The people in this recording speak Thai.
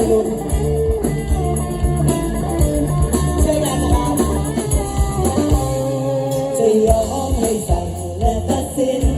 จะรับจะยอมให้ใจเงและตัดสิน